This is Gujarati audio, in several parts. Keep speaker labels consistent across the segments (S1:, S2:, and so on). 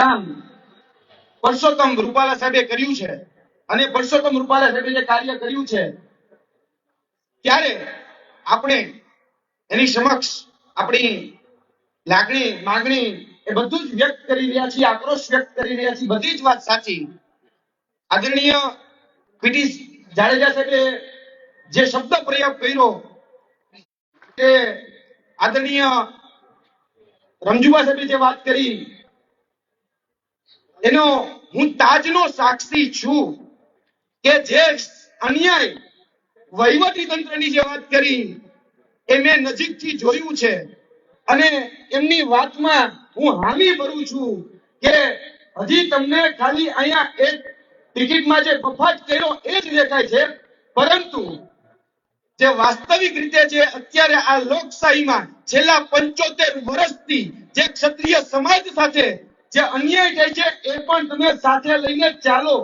S1: કામ. પરસોત્તમ રૂપાલા સાહેબે કર્યું છે અને પરસોત્તમ રૂપાલા સાહેબે જે કાર્ય કર્યું છે, ત્યારે આપણે એની સમક્ષ આપણી લાગણી, માગણી એ બધું જ વ્યક્ત કરી રહ્યા છીએ, આક્રોશ વ્યક્ત કરી રહ્યા છીએ, બધી જ વાત સાચી. આદરણીય પીટી જાડેજા સાહેબે જે શબ્દ પ્રયોગ કર્યો કે આદરણીય રમજુબા સાહેબે જે વાત કરી એનો હું તાજનો સાક્ષી છું કે જે અન્યાય વહીવટી તંત્રની જે વાત કરી, એ મેં નજીકથી જોયું છે. અને એમની વાતમાં હું હામી ભરું છું કે હજી તમને ખાલી અહીંયા એક ટિકિટમાં જે બફાટ કર્યો એ જ દેખાય છે. પરંતુ જે વાસ્તવિક રીતે જે અત્યારે આ લોકશાહીમાં છેલ્લા પંચોતેર વર્ષથી જે ક્ષત્રિય સમાજ સાથે જે અન્યાય થાય છે, એ પણ તમે સાથે લઈને ચાલો.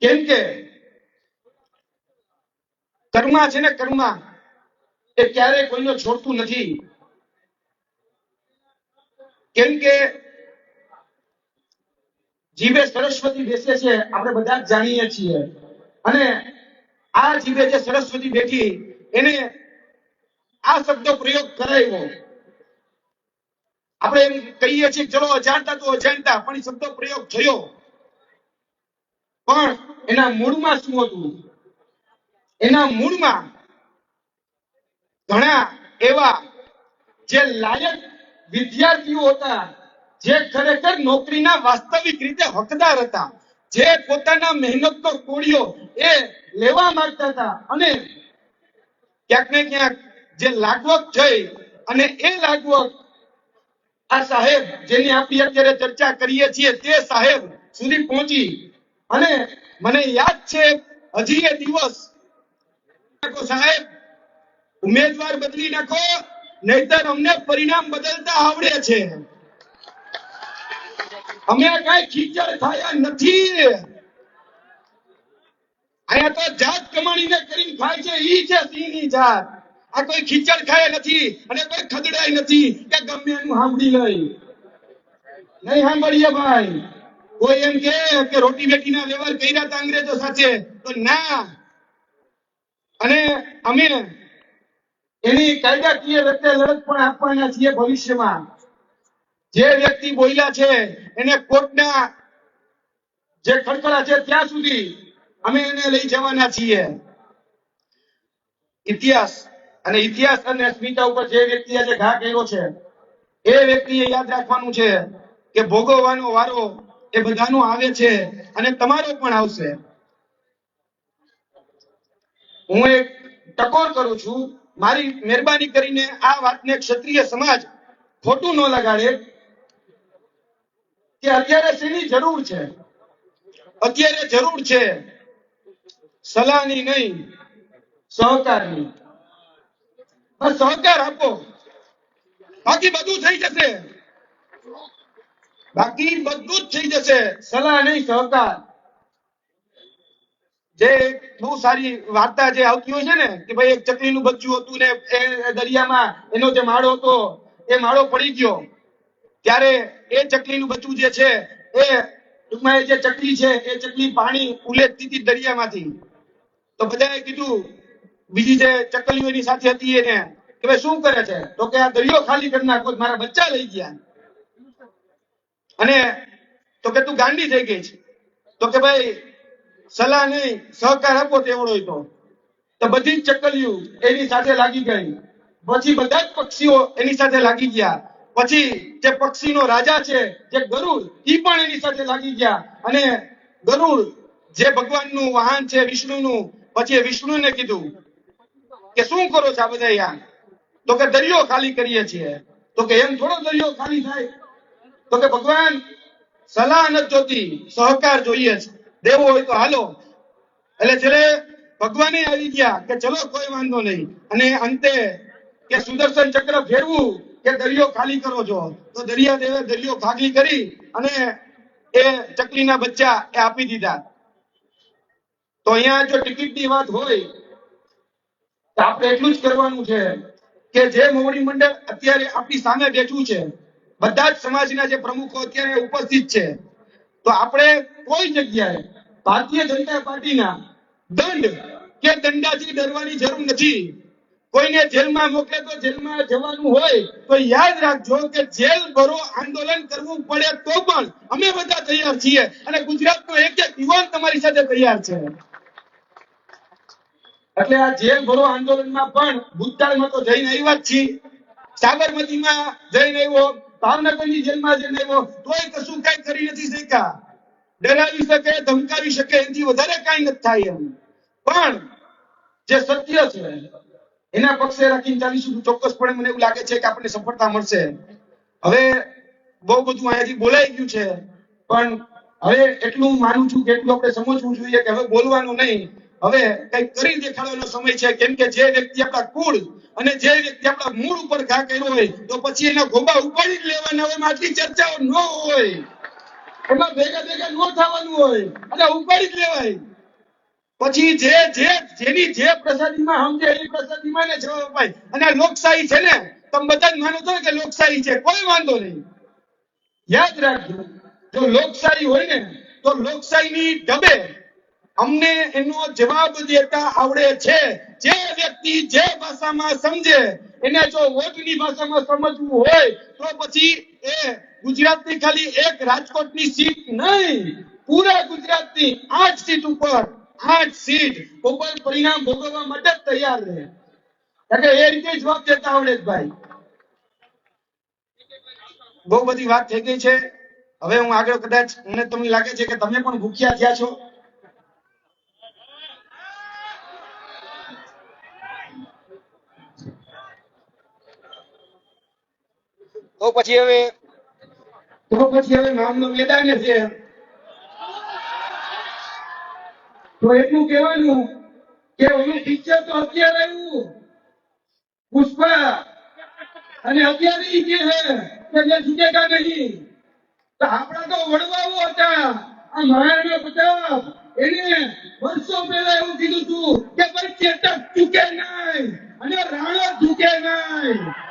S1: કેમ કે કર્મા છે ને કર્મા, એ ક્યારેય કોઈને છોડતું નથી. કેમ કે જીભે સરસ્વતી બેસે છે, આપણે બધા જ જાણીએ છીએ. અને આ જીભે જે સરસ્વતી બેઠી, એને આ શબ્દ પ્રયોગ કરાયો. આપણે કહીએ છીએ ચલો અજાણતા તો અજાણતા પણ શબ્દ પ્રયોગ થયો. પણ એના મૂળમાં શું હતું? એના મૂળમાં ઘણા એવા જે લાયક વિદ્યાર્થીઓ હતા, જે ખરેખર નોકરીના વાસ્તવિક રીતે હકદાર હતા, જે પોતાના મહેનતનો કોળિયો એ લેવા માંગતા હતા અને ક્યાંક ને ક્યાંક જે લાગવક જઈ અને એ લાગવક આ સાહેબ જેની આપણી અત્યારે ચર્ચા કરીએ છીએ તે સાહેબ સુધી પહોંચી. અને મને યાદ છે, હજી એ દિવસ સાહેબ. ઉમેદવાર બદલી નાખો, નહીતર અમને પરિણામ બદલતા આવડે છે. અમે કઈ ખીચડ થયા નથી. અહીંયા તો જાત કમાણીને કરીને ખાય છે, ઈ છે સિંહની જાત. આ કોઈ ખીચડ ખાય નથી અને કોઈ ખદડાય નથી કે ગમે એનું સાંભળી લઈ. નહીં સાંભળીએ ભાઈ. કોઈ એમ કે કે રોટી બેટીના વ્યવહાર કર્યા હતા અંગ્રેજો સાથે, તો ના. અને અમે એની કાયદાકીય રીતે લડત પણ આપવાના છીએ ભવિષ્યમાં. જે વ્યક્તિ બોલ્યા છે, એને કોર્ટના જે ખડખડા છે ત્યાં સુધી અમે એને લઈ જવાના છીએ. ઇતિહાસ. અને ઇતિહાસ અને અસ્મિતા ઉપર જે વ્યક્તિએ આજે ઘા કર્યો છે, એ વ્યક્તિએ યાદ રાખવાનું છે કે ભોગવવાનો વારો એ બધાનો આવે છે અને તમારો પણ આવશે. હું એક ટકોર કરું છું, મારી મહેરબાની કરીને આ વાતને ક્ષત્રિય સમાજ ખોટું ન લગાડે કે અત્યારે શેની જરૂર છે? અત્યારે જરૂર છે સલાહની નહીં, સહકારની. બસ સહકાર આપો. બાકી બધું થઈ જશે. બાકી બધું જ થઈ જશે. સલાહ નહીં, સહકાર. જે બહુ સારી વાર્તા જે આવતી હોય છે ને, કે ભાઈ એક ચકલીનું બચ્ચું હતું ને એ દરિયામાં એનો જે માળો હતો, એ માળો પડી ગયો. ત્યારે એ ચકલીનું બચ્ચું જે છે, એ ટૂંકમાં એ જે ચકલી છે, એ ચકલી પાણી ઉલેચતી હતી દરિયામાંથી. તો બધાએ કીધું બીજી જે ચકલીઓ એની સાથે હતી એને, કે ભાઈ શું કરે છે? તો કે આ દરિયો ખાલી કરી નાખો, મારા બચ્ચા લઈ ગયા. અને તો કે તું ગાંડી થઈ ગઈ છે. તો કે ભાઈ, સલાહ નહીં, સહકાર આપો તેવડો તો. તો બધી ચકલીઓ એની સાથે લાગી ગઈ. પછી બધા જ પક્ષીઓ એની સાથે લાગી ગયા. પછી જે પક્ષીનો રાજા છે, જે ગરુડ એ પણ એની સાથે લાગી ગયા. અને ગરુડ જે ભગવાનનું વાહન છે, વિષ્ણુનું, પછી એ વિષ્ણુને કીધું કે શું કરો છો આ બધા યાર તો કે દરિયો ખાલી કરીએ છીએ. તો કે એમ થોડો દરિયો ખાલી થાય. તો કે ભગવાન, સલાહ નથી જોતી, સહકાર જોઈએ છે. દેવો હોય તો હાલો. એટલે છેલ્લે ભગવાને આવી ગયા કે ચલો કોઈ વાંધો નહીં. અને અંતે કે સુદર્શન ચક્ર ફેરવું કે દરિયો ખાલી કરો છો. તો દરિયા દેવે દરિયો ખાલી કરી અને એ ચકલીના બચ્ચા એ આપી દીધા. તો અહીંયા જો ટિકિટની વાત હોય આપણે એટલું જ કરવાનું છે કે જે મોવડી મંડળ અત્યારે આપણી સામે બેઠું છે, બધા જ સમાજના જે પ્રમુખો અત્યારે ઉપસ્થિત છે, તો આપણે કોઈ જગ્યાએ ભારતીય જનતા પાર્ટીના દંડ કે દંડાથી ડરવાની જરૂર નથી. કોઈને જેલમાં મોકલે તો જેલમાં જવાનું હોય તો યાદ રાખજો કે જેલ ભરો આંદોલન કરવું પડે તો પણ અમે બધા તૈયાર છીએ અને ગુજરાતનો એક એક યુવાન તમારી સાથે તૈયાર છે. એટલે આ જેલ ભરો આંદોલનમાં પણ ભૂતકાળમાં તો જઈને આવ્યા જ છીએ. સાબરમતીમાં જઈને આવ્યો, ભાવનગરની જેલમાં જઈને આવ્યો, તોય કશું કઈ કરી નથી શક્યા. ડરાવી શકે, ધમકાવી શકે, એનાથી વધારે કઈ નથી થાય એમ. પણ જે સત્ય છે, એના પક્ષે રાખીને ચાલીશું ચોક્કસપણે મને એવું લાગે છે કે આપણને સફળતા મળશે. હવે બહુ બધું અહીંયાથી બોલાઈ ગયું છે, પણ હવે એટલું માનું છું કે એટલું આપણે સમજવું જોઈએ કે હવે બોલવાનું નહીં. હવે કઈ કરી દેખાડવાનો સમય છે, કેમ કે જે વ્યક્તિ આપણા કુળ અને જે વ્યક્તિ આપણા મૂળ ઉપર ઘા કર્યો હોય, તો પછી એના ગોબા ઉપાડી જ લેવાના હોય આટલી ચર્ચાઓ ન હોય. એમાં ભેગા ભેગા ન થવાનું હોય અને ઉપાડી જ લેવાય. પછી જે જે, જેની જે પ્રસાદીમાં સમજે એ પ્રસાદીમાં ને જવાબ અપાય. અને લોકશાહી છે ને તમે બધા જ માનો છો કે લોકશાહી છે, કોઈ વાંધો નહીં. યાદ રાખજો, જો લોકશાહી હોય ને, તો લોકશાહીની ઢબે અમને એનો જવાબ દેતા આવડે છે. જે વ્યક્તિ જે ભાષામાં સમજે, એને જો વોટની ભાષામાં સમજવું હોય, તો પછી એ ગુજરાતની ખાલી એક રાજકોટની સીટ નહીં, પૂરા ગુજરાતની આઠ સીટ ઉપર, આઠ સીટ ઉપર પરિણામ ભોગવવા માટે તૈયાર રહે. એટલે એ રીતે જવાબ દેતા આવડે ભાઈ. બહુ બધી વાત થઈ ગઈ છે. હવે હું આગળ કદાચ મને તમને લાગે છે કે તમે પણ ભૂખ્યા થયા છો. તો પછી હવે તો પછી હવે નામનું મેદાન છે. તો એટલું કહેવાનું કે ઓલું પિક્ચર તો અત્યારે આવ્યું. પુષ્પા, અને અત્યારે કે છે કે જે છૂટેગા નહીં. તો આપણા તો વડવાઓ હતા. આ મહારાણા પ્રતાપ, એને વર્ષો પહેલા એવું કીધું હતું કે ભાઈ ચેતક ચૂકે નહીં અને રાણો ચૂકે નહીં.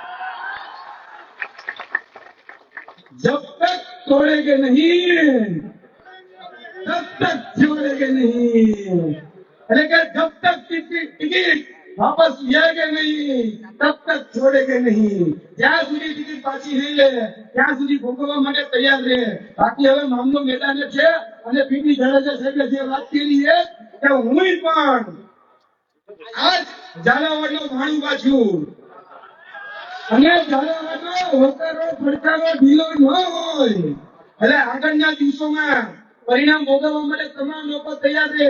S1: जब तक तोड़ेंगे नहीं तब तक छोड़ेंगे नहीं એટલે કે જબ તક ટિકિટ ટિકિટ વાપસ લેગે નહીં તબ તક છોડેગે નહીં જ્યાં સુધી ટિકિટ પાછી નહીં લે ત્યાં સુધી ભોગવવા માટે તૈયાર રહે બાકી હવે મામલો મેદાને છે અને પીટી જાડેજા સાહેબે જે વાત કરી છે કે હું પણ આજ ઝાલાવાડનો ભાણું પાછું અને પડકારો ઢીલો ન હોય. એટલે આગળના દિવસોમાં પરિણામ ભોગવવા માટે તમામ લોકો તૈયાર છે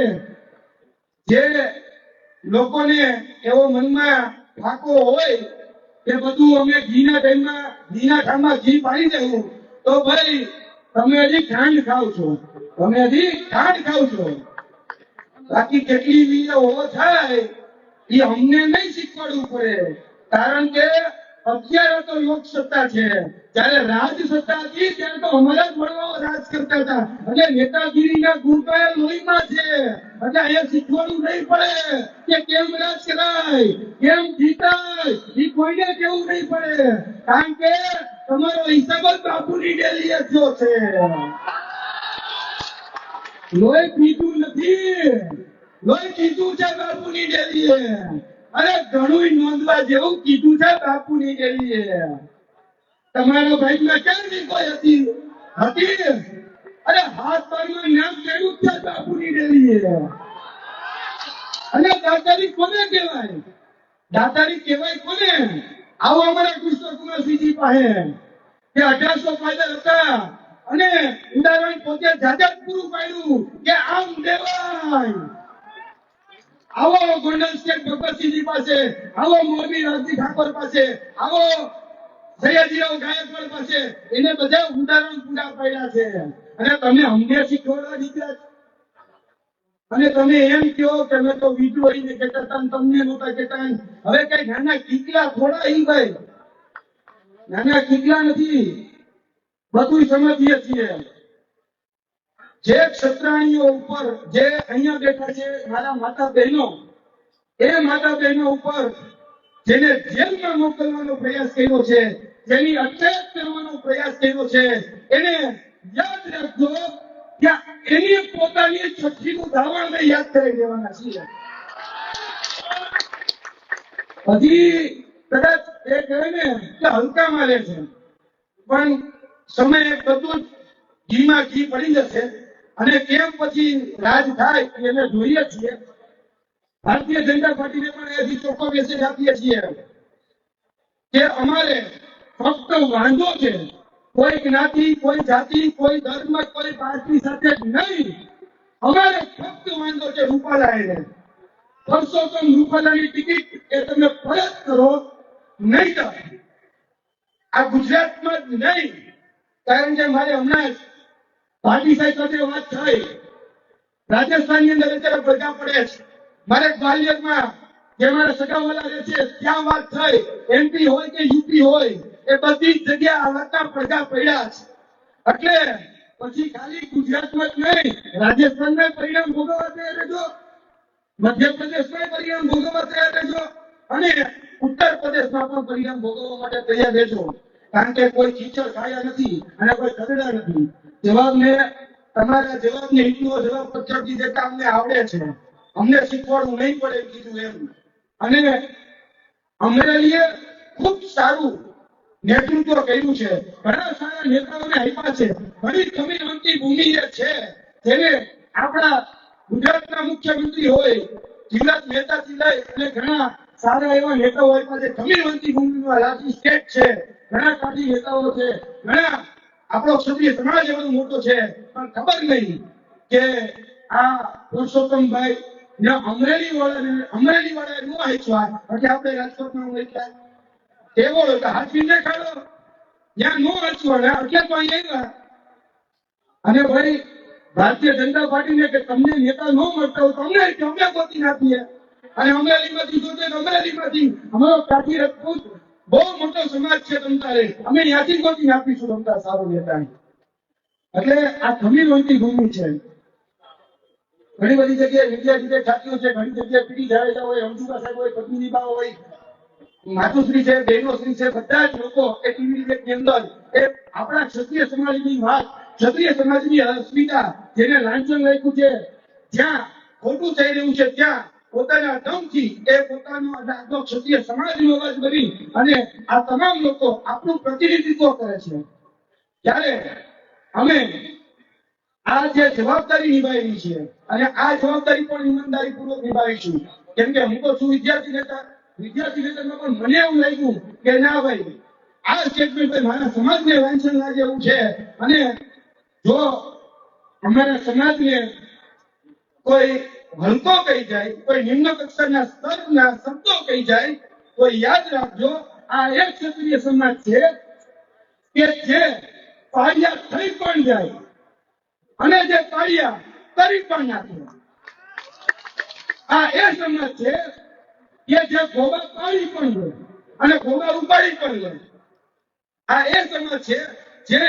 S1: જે લોકોને એવો મનમાં ફાકો હોય કે બધું અમે ઘીના ટાઈમમાં, ઘીના ઠામમાં ઘી પાડી દેવું, તો ભાઈ તમે હજી ખાંડ ખાવ છો. તમે હજી ખાંડ ખાવ છો. બાકી કેટલી વીર હોવો થાય, એ અમને નહીં શીખવાડવું પડે. કારણ કે અત્યારે તો યોગ સત્તા છે. જ્યારે રાજ સત્તા હતી, ત્યારે તો અમારા જ વડવાઓ રાજ કરતા હતા. એટલે નેતાગીરીના ગુણકાયા લોહીમાં છે. એટલે અહીંયા શીખવાનું નહીં પડે કે કેમ રાજ કરાય, કેમ જીતાય, એ કોઈને કેવું નહીં પડે. કારણ કે તમારો હિસાબ જ બાપુની ડેલી થયો છે. લોહી પીધું નથી. લોહી પીધું છે બાપુની ડેલીએ. અરે ઘણું નોંધવા જેવું કીધું છે બાપુની ડેલીએ તમારા ભાઈમાં ક્યારની કોઈ હતી? હતી અરે હાથ પગમાં નામ કર્યું છે બાપુની ડેલીએ અને દાતારી કોને કહેવાય? દાતારી કહેવાય કોને? આવો અમારા કૃષ્ણકુમારસિંહજી પાસે. કે અઢારસો ફાયદા હતા અને ઉદાહરણ પોતે જાતે પૂરું પાડ્યું કે આમ દેવાય આવો ગોંડલ સ્ટેટ ભગવતસિંહજી પાસે આવો મોરબી રાજજી ઠાકોર પાસે આવો સયાજીરાવ ગાયકવાડ પાસે, એને બધા ઉદાહરણ પૂરા પાડ્યા છે. અને તમે અમને શીખવાડવા નીકળ્યા. અને તમે એમ કહો કે અમે તો વિજોડીને કહેતા હતા તમને નહોતા કહેતા હવે કઈ નાના કીકલા થોડા ઈ ભાઈ. નાના કીકલા નથી. બધું સમજીએ છીએ. જે ક્ષત્રાણીઓ ઉપર જે અહીંયા બેઠા છે, મારા માતા બહેનો એ માતા બહેનો ઉપર જેને જેલમાં મોકલવાનો પ્રયાસ કર્યો છે, જેની અટકાયત કરવાનો પ્રયાસ કર્યો છે, એને યાદ રાખજો કે એની પોતાની છઠ્ઠીનું ધાવણ યાદ કરી દેવાના છીએ. હજી કદાચ એ કહે ને કે હલકામાં લે છે, પણ સમય બધું ઘીમાં ઘી પડી જશે. અને કેમ પછી રાજ થાય એને જોઈએ છીએ. ભારતીય જનતા પાર્ટીને પણ એથી ચોખ્ખો મેસેજ આપીએ છીએ કે અમારે ફક્ત વાંધો છે. કોઈ જ્ઞાતિ, કોઈ જાતિ, કોઈ ધર્મ, કોઈ પાર્ટી સાથે નહીં. અમારે ફક્ત વાંધો છે રૂપાલાને પરસોત્તમ રૂપાલાની ટિકિટ એ તમે પરત કરો, નહીં આ ગુજરાતમાં જ નહીં. કારણ કે મારે હમણાં ભાટી સાહેબ સાથે વાત થઈ. રાજસ્થાનની અંદર અત્યારે ભેગા પડે છે. મારે ગ્વાલિયરમાં જે મારા સગાવાલા રહે છે, ત્યાં વાત થઈ. એમપી હોય કે યુપી હોય, એ બધી જ જગ્યા આ પડ્યા છે. એટલે પછી ખાલી ગુજરાતમાં જ નહીં રાજસ્થાનમાં પરિણામ ભોગવવા તૈયાર રહેજો. મધ્યપ્રદેશમાં પરિણામ ભોગવવા તૈયાર રહેજો. અને ઉત્તર પ્રદેશમાં પણ પરિણામ ભોગવવા માટે તૈયાર રહેજો. કારણ કે કોઈ કીચડ ખાયા નથી અને કોઈ કદડા નથી. જવાબને, તમારા જવાબને હિન્દુઓ જવાબ પછાડી દેતા અમને આવડે છે. અમને શીખવાડવું નહીં પડે કીધું એમ. અને અમરેલીએ ખૂબ સારું નેતૃત્વ કર્યું છે. ઘણા સારા નેતાઓને આપ્યા છે. ઘણી કમીનવંતી ભૂમિ એ છે જેને આપણા ગુજરાતના મુખ્યમંત્રી હોય, જિલ્લા મહેતાથી લઈ અને ઘણા સારા એવા નેતાઓ આપ્યા છે. કમીનવંતી ભૂમિમાં રાજવી સ્ટેટ છે. ઘણા કાઢી નેતાઓ છે. ઘણા આપણો ક્ષત્રિય સમાજ એવો મોટો છે. પણ ખબર નહીં કે આ પુરુષોત્તમભાઈ ને અમરેલી વાળાને અમરેલી વાળાએ નો હેચવા એટલે આપણે રાજકોટમાં મૂક્યા કેવો હતો હાથવી ને ખાડો જ્યાં નો હાચવા એટલે તો આવ્યા. અને ભાઈ, ભારતીય જનતા પાર્ટીને કે તમને નેતા નો મળતા હોય તો અમને ગોતી નાખીએ. અને અમરેલીમાંથી જોતે અમરેલીમાંથી. અમારો કાઠી રજપૂત બહુ મોટો સમાજ છે તમતારે. અમે યાચી ગોતી આપીશું તમતા સારો નેતા એટલે આ ખમીરવંતી ભૂમિ છે. ઘણી બધી જગ્યાએ વિદ્યાર્થી છાત્રીઓ છે, ઘણી જગ્યાએ પીડી જાડેજા હોય અંજુકા સાહેબ હોય, પદ્મિની બા હોય, માતુશ્રી છે, બહેનોશ્રી છે, બધા જ લોકો એ ટીવી ની અંદર એ આપણા ક્ષત્રિય સમાજની વાત, ક્ષત્રિય સમાજની અસ્મિતા જેને લાંચન લખ્યું છે, જ્યાં ખોટું થઈ રહ્યું છે, ત્યાં પોતાના દમથી એ પોતાનો આપણો ક્ષત્રિય સમાજનો અવાજ બની અને આ તમામ લોકો આપણું પ્રતિનિધિત્વ કરે છે. ત્યારે અમે આ જે જવાબદારી નિભાવી છે અને આ જવાબદારી પણ ઈમાનદારી પૂર્વક નિભાવીશું. કેમ કે હું તો છું વિદ્યાર્થી નેતા. વિદ્યાર્થી નેતામાં પણ મને એવું લાગ્યું કે ના ભાઈ, આ સ્ટેટમેન્ટ મારા સમાજને વાંચન લાગે એવું છે. અને જો અમારા સમાજને કોઈ હલકો કહી જાય, કોઈ નિમ્ન કક્ષાના સ્તરના શબ્દો કહી જાય તો યાદ રાખજો, આ એક ક્ષત્રિય સમાજ છે કે જે પાળિયા થઈ પણ જાય અને જે પાળિયા કરી પણ નાખે. આ એ સમાજ છે કે જે ગોબા પાડી પણ લે અને ગોબા ઉપાડી પણ લે. આ એ સમાજ છે જે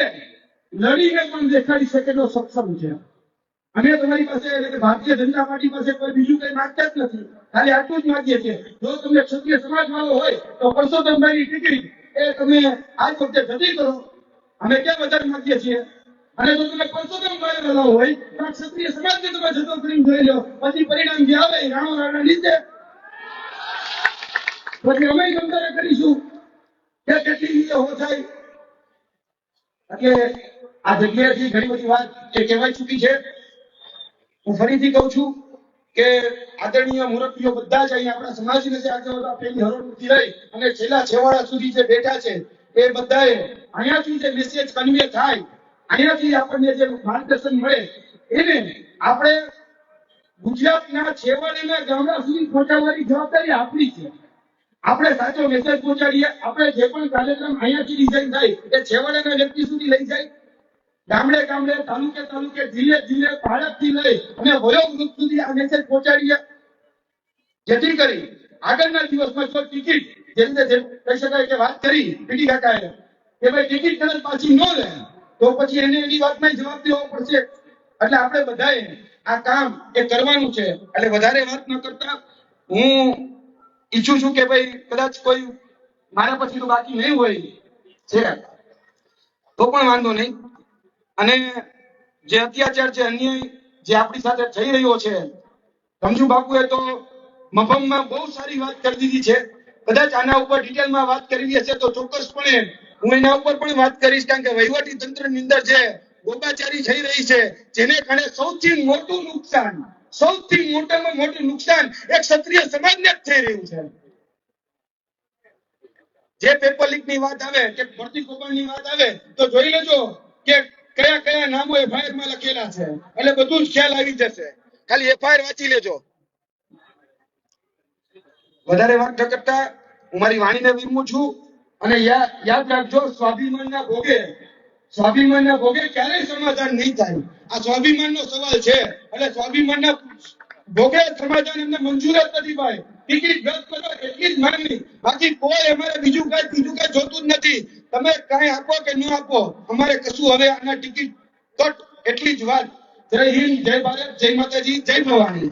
S1: લડીને પણ દેખાડી શકેલો સક્ષમ છે. અમે તમારી પાસે ભારતીય જનતા પાર્ટી પાસે કોઈ બીજું કઈ માંગતા જ નથી. ખાલી આટલું જ માંગીએ છીએ. જો તમને ક્ષત્રિય સમાજ વાળો હોય, તો પરસોત્તમભાઈની ટિકિટ એ તમે આ વખતે જતી કરો. અમે કેમ વધારે માંગીએ છીએ? અને જો તમે પરસોત્તમભાઈ વાળો હોય, તો ક્ષત્રિય સમાજને તમે જતો કરીને જોઈ લો. પછી પરિણામ જે આવે રાણો રાણા લીધે પછી અમે ગમદારે કરીશું. કે કેટલી હો થાય. એટલે આ જગ્યાએથી ઘણી બધી વાત એ કહેવાય ચૂકી છે. હું ફરીથી કહું છું કે આદરણીય મુરબ્બીઓ બધા જ અહીં આપણા સમાજને જે આગળ પેલી હરોળથી લઈ અને છેલ્લા છેવાડા સુધી જે બેઠા છે, એ બધાએ અહીંયાથી જે મેસેજ કન્વે થાય, અહીંયાથી આપણને જે માર્ગદર્શન મળે, એને આપણે ગુજરાતના છેવાડાના ગામડા સુધી પહોંચાડવાની જવાબદારી આપણી છે. આપણે સાચો મેસેજ પહોંચાડીએ, આપણે જે પણ કાર્યક્રમ અહીંયાથી ડિઝાઇન થાય, એ છેવાડાના વ્યક્તિ સુધી લઈ જાય ગામડે ગામડે, તાલુકે તાલુકે, જિલ્લે જિલ્લે, ભારતથી લઈ અને વયો સુધી આ મેસેજ પહોંચાડીએ જેથી કરી આગળના દિવસમાં જો ટિકિટ જે રીતે કહી શકાય કે વાત કરી, પીટી કાકાએ, કે ભાઈ ટિકિટ કદાચ પાછી ન લે તો પછી એને એની વાતમાં જવાબ દેવો પડશે. એટલે આપણે બધાએ આ કામ એ કરવાનું છે. એટલે વધારે વાત ન કરતા, હું ઈચ્છું છું કે ભાઈ કદાચ કોઈ મારા પછી તો બાકી નહીં હોય, છે. તો પણ વાંધો નહીં. અને જે અત્યાચાર છે, અન્યાય જે આપણી સાથે થઈ રહ્યો છે રમજુ બાપુએ તો મફમમાં બહુ સારી વાત કરી દીધી છે. કદાચ આના ઉપર ડિટેલમાં વાત કરવી હશે તો ચોક્કસપણે હું એના ઉપર પણ વાત કરીશ, કારણ કે વહીવટી તંત્રની અંદર જે ગોબાચારી થઈ રહી છે, જેને કારણે સૌથી મોટું નુકસાન, સૌથી મોટામાં મોટું નુકસાન એક ક્ષત્રિય સમાજને જ થઈ રહ્યું છે. જે પેપર લીકની વાત આવે, કે ભરતી કૌભાંડની વાત આવે, તો જોઈ લેજો કે કયા કયા નામો એફઆઈઆરમાં લખેલા છે? એટલે બધું ખ્યાલ આવી જશે. ખાલી એફઆઈઆર વાંચી લેજો. વધારે વાત ન હું મારી વાણીને વિરમું છું અને યાદ રાખજો, સ્વાભિમાનના ભોગે સ્વાભિમાનના ભોગે ક્યારેય સમાધાન નહીં થાય. આ સ્વાભિમાનનો સવાલ છે. એટલે સ્વાભિમાનના ભોગે સમાધાન એમને મંજૂર જ નથી ભાઈ. ટિકિટ રદ કરો એટલી જ માંગણી. બાકી કોઈ અમારે બીજું કઈ બીજું કઈ જોતું જ નથી. તમે કઈ આપો કે ન આપો, અમારે કશું હવે આના ટિકિટ કટ, એટલી જ વાત. જય હિન્દ, જય ભારત, જય માતાજી, જય ભવાની.